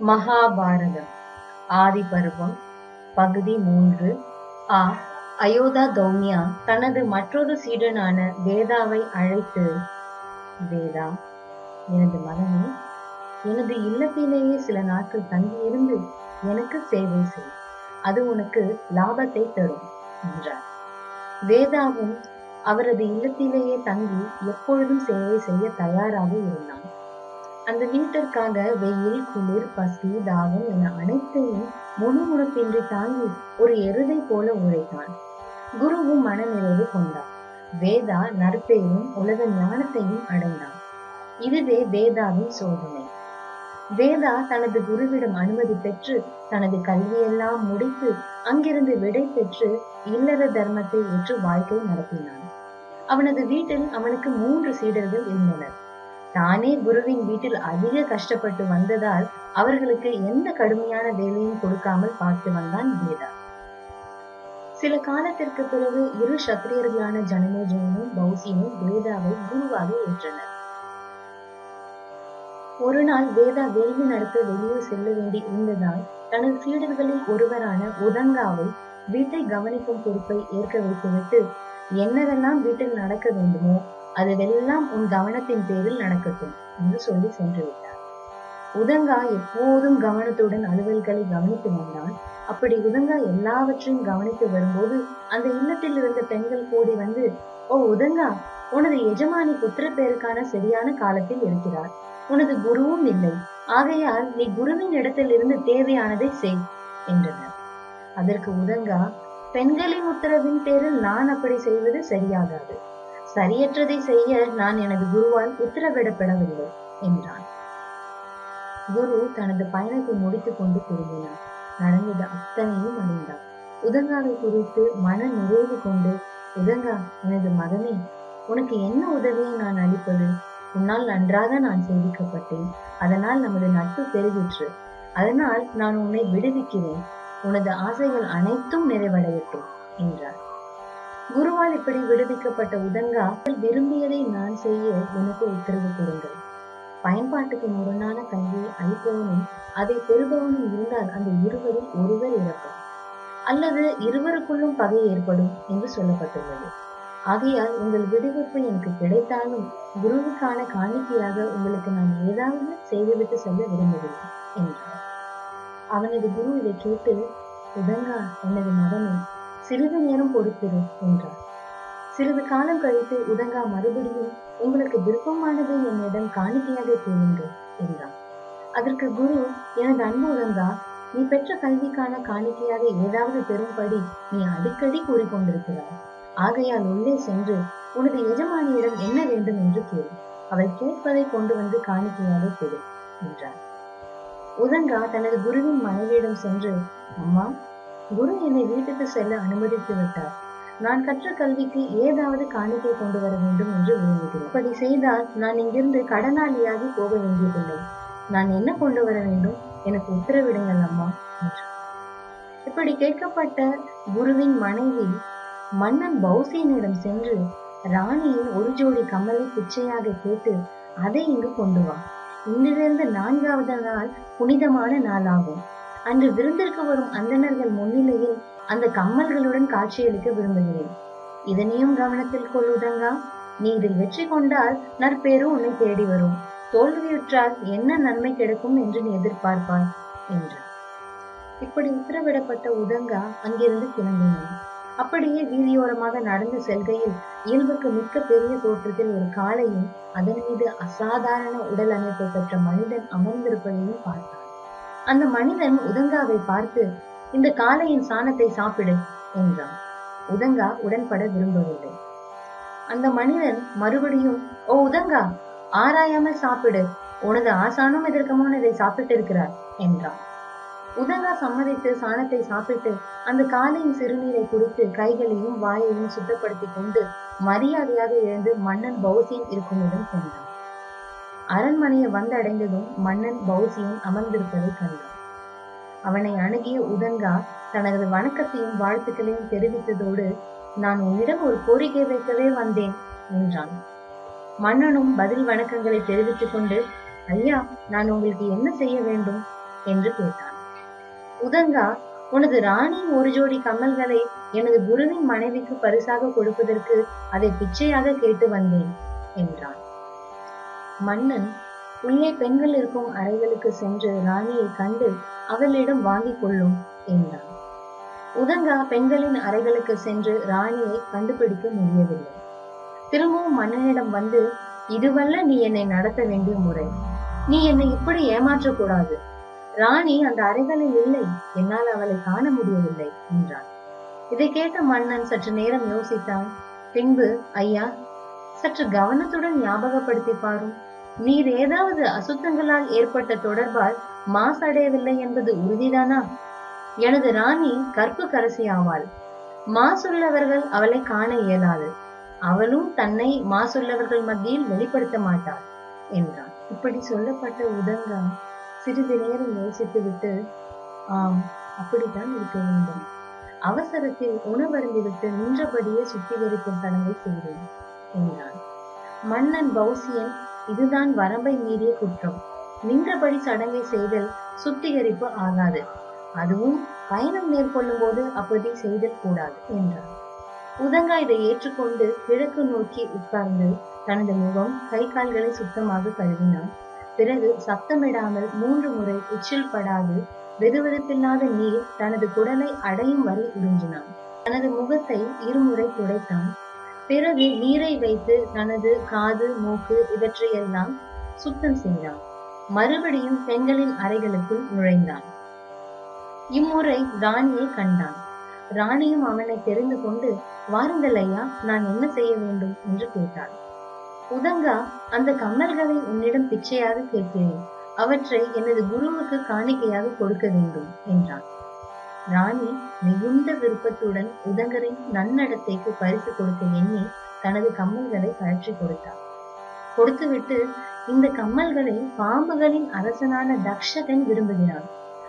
மகாபாரதம். ஆதி பருவம் பகுதி மூன்று. ஆ. அயோதா தௌமியா தனது மற்றொரு சீடனான வேதாவை அழைத்து வேதா எனது மகனே எனது இல்லத்திலேயே சில நாட்கள் தங்கியிருந்து எனக்கு சேவை செய். அது உனக்கு லாபத்தை தரும் என்றார். வேதாவும் அவரது இல்லத்திலேயே தங்கி எப்பொழுதும் சேவை செய்ய தயாராக இருந்தான். அந்த வீட்டிற்காக வெயில் குளிர் பசி தாகம் என அனைத்தையும் முணுமுணுப்பின்றி தாங்கி ஒரு எருதை போல உழைத்தான் குருவும் மனநிறைவு கொண்டார் வேதா நற்பெயரும் உலக ஞானத்தையும் அடைந்தான். இதுவே வேதாவின் சோதனை. வேதா தனது குருவிடம் அனுமதி பெற்று தனது கல்வியெல்லாம் முடித்து அங்கிருந்து விடை பெற்று இல்லற தர்மத்தை ஏற்று வாழ்க்கை நடத்தினான். அவனது வீட்டில் அவனுக்கு மூன்று சீடர்கள் இருந்தனர். தானே குருவின் வீட்டில் அதிக கஷ்டப்பட்டு வந்ததால் அவர்களுக்கு எந்த கடுமையான வேலையும் கொடுக்காமல் பார்த்து வந்தான் வேதா சில காலத்திற்கு பிறகு இரு சத்திரியர்களான ஜனமேஜயனும் பௌசியனும் வேதாவை குருவாக ஏற்றனர். ஒரு நாள் வேதா வேலை நடத்த வெளியே செல்ல வேண்டி இருந்ததால் தனது சீடர்களில் ஒருவரான உதங்காவை வீட்டை கவனிக்கும் பொறுப்பை ஏற்க வைத்துவிட்டு என்னவெல்லாம் வீட்டில் நடக்க வேண்டுமோ அதுவெல்லாம் உன் கவனத்தின் பேரில் நடக்கட்டும் என்று சொல்லி சென்று விட்டார். உதங்கா எப்போதும் கவனத்துடன் அலுவல்களை கவனித்து வந்தான் அப்படி உதங்கா எல்லாவற்றையும் கவனித்து வரும்போது அந்த இல்லத்தில் இருந்த பெண்கள் கூடி வந்து ஓ உதங்கா உனது எஜமானி புத்திர பேருக்கான சரியான காலத்தில் இருக்கிறார். உனது குருவும் இல்லை. ஆகையால் நீ குருவின் இடத்தில் இருந்து தேவையானதை செய் என்றனர். அதற்கு உதங்கா பெண்களின் உத்தரவின் பேரில் நான் அப்படி செய்வது சரியாகாது. சரியற்றதை செய்ய நான் எனது குருவால் உத்தரவிடப்படவில்லை என்றான். குரு தனது பயணத்தை முடித்துக் கொண்டு திரும்பினார். நடந்தது அத்தனையும் அறிந்தார் உதங்காவை குறித்து மன நிறைவு கொண்டு உதங்கா எனது மகனே உனக்கு என்ன உதவியை நான் அளிப்பது? உன்னால் நன்றாக நான் சேவிக்கப்பட்டேன். அதனால் நமது நட்பு பெருகிற்று. அதனால் நான் உன்னை விடுவிக்கிறேன். உனது ஆசைகள் அனைத்தும் நிறைவடையட்டும் என்றார். குருவால் இப்படி விடுவிக்கப்பட்ட உதங்கா விரும்பியதை நான் செய்ய எனக்கு உத்தரவு கொடுங்கள். பயன்பாட்டுக்கு முரணான கல்வியை அளிப்பவனும் அதை பெறுபவனும் இருந்தால் அந்த இருவரில் ஒருவர் இறப்பார். அல்லது இருவருக்குள்ளும் பகை ஏற்படும் என்று சொல்லப்பட்டுள்ளது. ஆகையால் உங்கள் விடுவிப்பு எனக்கு கிடைத்தாலும் குருவுக்கான காணிக்கையாக உங்களுக்கு நான் ஏதாவது செய்துவிட்டு செல்ல விரும்புகிறேன் என்றார். அவனது குரு இதை கேட்டு உதங்கா எனது மகனே சிறிது நேரம் பொறுத்திரு என்றார். சிறிது காலம் கழித்து உதங்கா மறுபடியும் உங்களுக்கு விருப்பமானதை என்னிடம் காணிக்கையாக கேளுங்கள் என்றார் அதற்கு குரு எனது அன்பு உதங்கா நீ பெற்ற கல்விக்கான காணிக்கையாக ஏதாவது பெறும்படி நீ அடிக்கடி கூறிக்கொண்டிருக்கிறாய். ஆகையால் உள்ளே சென்று உனது எஜமானியிடம் என்ன வேண்டும் என்று கேள். அவள் கேட்பதை கொண்டு வந்து காணிக்கையாக கொடு என்றார். உதங்கா தனது குருவின் மனைவியிடம் சென்று அம்மா குரு என்னை வீட்டுக்கு செல்ல அனுமதித்து விட்டார். நான் கற்ற கல்விக்கு ஏதாவது காணிக்கை கொண்டு வர வேண்டும் என்று விரும்புகிறேன். அப்படி செய்தால் நான் இங்கிருந்து கடனாளியாகி போக வேண்டியதில்லை. நான் என்ன கொண்டு வர வேண்டும்? எனக்கு உத்தரவிடுங்கள் அம்மா என்று. இப்படி கேட்கப்பட்ட குருவின் மனைவி மன்னன் பௌசியனிடம் சென்று ராணியின் ஒரு ஜோடி கமலை பிச்சையாக கேட்டு அதை இங்கு கொண்டு வா. இன்றிலிருந்து நான்காவது நாள் புனிதமான நாளாகும். அன்று விருந்திற்கு வரும் அந்தணர்கள் முன்னிலையில் அந்த கம்மல்களுடன் காட்சியளிக்க விரும்புகிறேன். இதனையும் கவனத்தில் கொள்ளுதங்கா? நீ இதில் வெற்றி கொண்டால் நற்பேரு உன்னை தேடி வரும். தோல்வியுற்றால் என்ன நன்மை கிடைக்கும் என்று நீ எதிர்பார்ப்பாய் என்றார். இப்படி உத்தரவிடப்பட்ட உதங்கா அங்கிருந்து கிளம்பினான். அப்படியே வீதியோரமாக நடந்து செல்கையில் இயல்புக்கு மிக்க பெரிய தோற்றத்தில் ஒரு காளையும் அதன் மீது அசாதாரண உடல் அமைப்பை பெற்ற மனிதன் அமர்ந்திருப்பதையும் பார்த்தான். அந்த மனிதன் உதங்காவை பார்த்து இந்த காளையின் சாணத்தை சாப்பிடு என்றான். உதங்கா உடன்பட விரும்பவில்லை. அந்த மனிதன் மறுபடியும் ஓ உதங்கா ஆராயாமல் சாப்பிடு. உனது ஆசானும் இதற்கமான இதை சாப்பிட்டு இருக்கிறார் என்றான். உதங்கா சம்மதித்து சாணத்தை சாப்பிட்டு அந்த காலையின் சிறுநீரை குடித்து கைகளையும் வாயையும் சுத்தப்படுத்திக் கொண்டு மரியாதையாக எழுந்து மன்னன் பௌசியன் இருக்கும் இடம் சென்றான். அரண்மனையை வந்தடைந்ததும் மன்னன் பௌசியும் அமர்ந்திருப்பதை கண்டான். அவனை அணுகிய உதங்கா தனது வணக்கத்தையும் வாழ்த்துக்களையும் தெரிவித்ததோடு நான் உன்னிடம் ஒரு கோரிக்கை வைக்கவே வந்தேன் என்றான். மன்னனும் பதில் வணக்கங்களை தெரிவித்துக் கொண்டு ஐயா நான் உங்களுக்கு என்ன செய்ய வேண்டும்? என்று கேட்டான். உதங்கா உனது ராணியின் ஒரு ஜோடி கமல்களை எனது குருவின் மனைவிக்கு பரிசாக கொடுப்பதற்கு அதை பிச்சையாக கேட்டு வந்தேன் என்றான். மன்னன் உள்ளே பெண்கள் இருக்கும் அறைகளுக்கு சென்று ராணியை கண்டு அவளிடம் வாங்கிக் கொள்ளும் என்றான். உதங்கா பெண்களின் அறைகளுக்கு சென்று ராணியை கண்டுபிடிக்க முடியவில்லை. திரும்பவும் மன்னனிடம் வந்து இதுவல்ல நீ என்னை நடத்த வேண்டிய முறை. நீ என்னை இப்படி ஏமாற்றக்கூடாது. ராணி அந்த அறைகளில் இல்லை. என்னால் அவளை காண முடியவில்லை என்றான். இதை கேட்ட மன்னன் சற்று நேரம் யோசித்தான். பின்பு ஐயா சற்று கவனத்துடன் ஞாபகப்படுத்தி பாரும். நீர் ஏதாவது அசுத்தங்களால் ஏற்பட்ட தொடர்பால் மாசடையவில்லை என்பது உறுதிதானா? எனது ராணி கற்பு கரசி ஆவாள். மாசுள்ளவர்கள் அவளை காண இயலாது. அவளும் தன்னை மாசுள்ளவர்கள் மத்தியில் வெளிப்படுத்த மாட்டாள் என்றான். இப்படி சொல்லப்பட்ட உதங்கா சிறிது நேரம் யோசித்துவிட்டு ஆம் அப்படித்தான் இருக்க வேண்டும். அவசரத்தில் உணவருந்திவிட்டு நின்றபடியே சுத்திகரிக்கும் தனவை செய்தேன் என்றான். மன்னன் பௌசியன் இதுதான் வரம்பை மீறிய குற்றம். நின்றபடி சடங்கை செய்தல் சுத்திகரிப்பு ஆகாது. அதுவும் பயணம் மேற்கொள்ளும் போது அப்படி செய்தல் கூடாது என்றார். உதங்கா இதை ஏற்றுக்கொண்டு கிழக்கு நோக்கி உட்கார்ந்து தனது முகம் கை கால்களை சுத்தமாக கழுவினான். பிறகு சத்தமிடாமல் மூன்று முறை உச்சில் படாது வெதுவெதுப்பில்லாத நீர் தனது குடலை அடையும் வரை உறிஞ்சினான். தனது முகத்தை இருமுறை துடைத்தான். பிறகு நீரை வைத்து தனது காது மூக்கு இவற்றையெல்லாம் சுத்தம் செய்தான். மறுபடியும் பெண்களின் அறைகளுக்குள் நுழைந்தான். இம்முறை ராணியை கண்டான். ராணியும் அவனை தெரிந்து கொண்டு வாருங்கள் ஐயா நான் என்ன செய்ய வேண்டும்? என்று கேட்டாள் உதங்கா அந்த கம்மல்களை உன்னிடம் பிச்சையாக கேட்கிறேன். அவற்றை எனது குருவுக்கு காணிக்கையாக கொடுக்க வேண்டும் என்றான். ராணி மிகுந்த விருப்பத்துடன் உதங்கரின் நன்னடத்தைக்கு பரிசு கொடுக்க எண்ணி தனது கம்மல்களை கழற்றி கொடுத்தார் கொடுத்துவிட்டு இந்த கம்மல்களை பாம்புகளின் அரசனான தக்ஷகன் விரும்புகிறான்.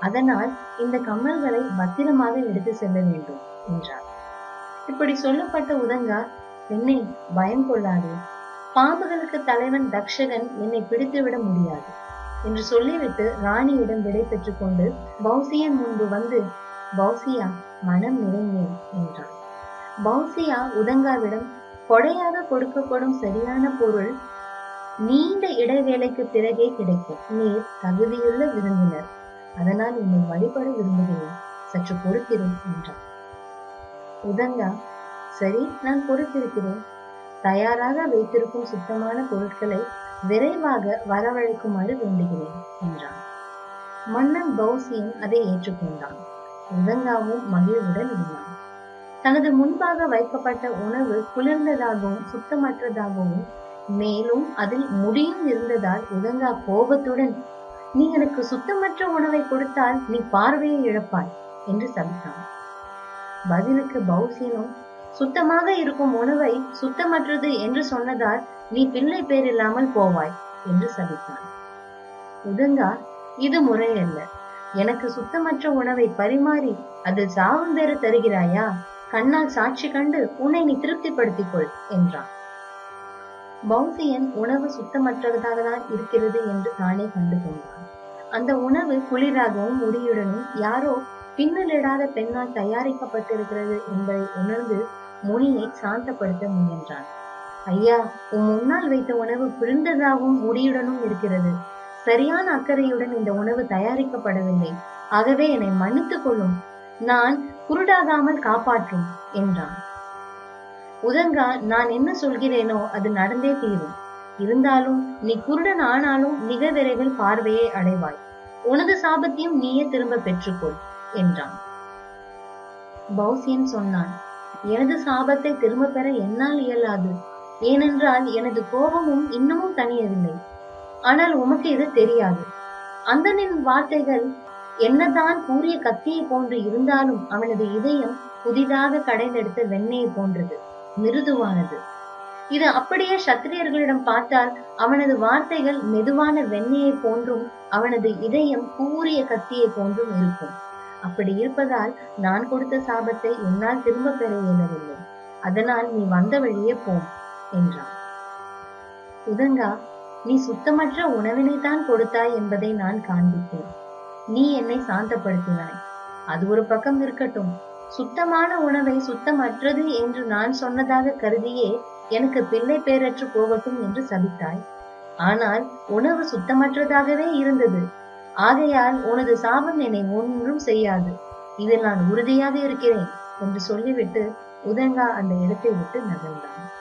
அதனால் இந்த கம்மல்களை பத்திரமாக எடுத்து செல்ல வேண்டும் என்றார் இப்படி சொல்லப்பட்ட உதங்கா பெண்ணே பயம் கொள்ளாதே. பாம்புகளுக்கு தலைவன் தக்ஷகன் என்னை பிடித்துவிட முடியாது என்று சொல்லிவிட்டு ராணியிடம் விடை பெற்றுக் கொண்டு பௌசியன் முன்பு வந்து பௌசியா மனம் நிறைந்தேன் என்றான். பௌசியா உதங்காவிடம் கொடையாக கொடுக்கப்படும் சரியான பொருள் நீண்ட இடைவேளைக்கு பிறகே கிடைக்கும். நீர் தகுதியுள்ள விருந்தினர். அதனால் உன்னை வழிபட விரும்புகிறேன். சற்று பொறுக்கிறேன் என்றான். உதங்கா சரி நான் பொறுத்திருக்கிறேன். தயாராக வைத்திருக்கும் சுத்தமான பொருட்களை விரைவாக வரவழைக்குமாறு வேண்டுகிறேன் என்றான். மன்னன் பௌசியன் அதை ஏற்றுக்கொண்டான். உதங்காவும் மகிழ்வுடன் இருந்தான். தனது முன்பாக வைக்கப்பட்ட உணவு குளிர்ந்ததாகவும் சுத்தமற்றதாகவும் மேலும் அதில் முடியும் இருந்ததால் உதங்கா கோபத்துடன் நீ எனக்கு சுத்தமற்ற உணவை கொடுத்தால் நீ பார்வையை இழப்பாய் என்று சபித்தான். பதிலுக்கு பௌசியனும் சுத்தமாக இருக்கும் உணவை சுத்தமற்றது என்று சொன்னதால் நீ பிள்ளை பேர் இல்லாமல் போவாய் என்று சபித்தான். உதங்கா இது முறையல்ல. எனக்கு சுத்தமற்ற உணவை பரிமாறி அதில் சாவம் பெற தருகிறாயா? கண்ணால் சாட்சி கண்டு உன்னை நீ திருப்திப்படுத்திக் கொள் என்றான். பௌசியன் உணவு சுத்தமற்றதாக தான் இருக்கிறது என்று தானே கண்டு கொண்டான். அந்த உணவு குளிராகவும் முடியுடனும் யாரோ பின்னலிடாத பெண்ணால் தயாரிக்கப்பட்டிருக்கிறது என்பதை உணர்ந்து முனியை சாந்தப்படுத்த முயன்றான். ஐயா உன் முன்னால் வைத்த உணவு பிரிந்ததாகவும் முடியுடனும் இருக்கிறது. சரியான அக்கறையுடன் இந்த உணவு தயாரிக்கப்படவில்லை. ஆகவே என்னை மன்னித்துக் கொள்ளும். நான் குருடாகாமல் காப்பாற்றும் என்றான். உதங்கா நான் என்ன சொல்கிறேனோ அது நடந்தே தீரும். இருந்தாலும் நீ குருடன் ஆனாலும் மிக விரைவில் பார்வையை அடைவாய். உனது சாபத்தையும் நீயே திரும்ப பெற்றுக்கொள் என்றான். பௌசியன் சொன்னான் எனது சாபத்தை திரும்ப பெற என்னால் இயலாது. ஏனென்றால் எனது கோபமும் இன்னமும் தனியவில்லை ஆனால் உமக்கு இது தெரியாது. அந்தனின் வார்த்தைகள் என்னதான் கூறிய கத்தியை போன்று இருந்தாலும் அவனது இதயம் புதிதாக கடைந்தெடுத்த வெண்ணெயை போன்றது மிருதுவானது. இது அப்படியே சத்திரியர்களிடம் பார்த்தால் அவனது வார்த்தைகள் மெதுவான வெண்ணெயை போன்றும் அவனது இதயம் கூறிய கத்தியை போன்றும் இருக்கும். அப்படி இருப்பதால் நான் கொடுத்த சாபத்தை என்னால் திரும்ப பெற இயலவில்லை. அதனால் நீ வந்த வழியே போ என்றான். உதங்கா நீ சுத்தமற்ற உணவினைத்தான் கொடுத்தாய் என்பதை நான் காண்பித்தேன். நீ என்னை சாந்தப்படுத்தினாய். அது ஒரு பக்கம் இருக்கட்டும். சுத்தமான உணவை சுத்தமற்றது என்று நான் சொன்னதாக கருதியே எனக்கு பிள்ளை பேரற்று போகட்டும் என்று சபித்தாய். ஆனால் உணவு சுத்தமற்றதாகவே இருந்தது. ஆகையால் உனது சாபம் என்னை ஒன்றும் செய்யாது. இதில் நான் உறுதியாக இருக்கிறேன் என்று சொல்லிவிட்டு உதங்கா அந்த இடத்தை விட்டு நகர்ந்தான்.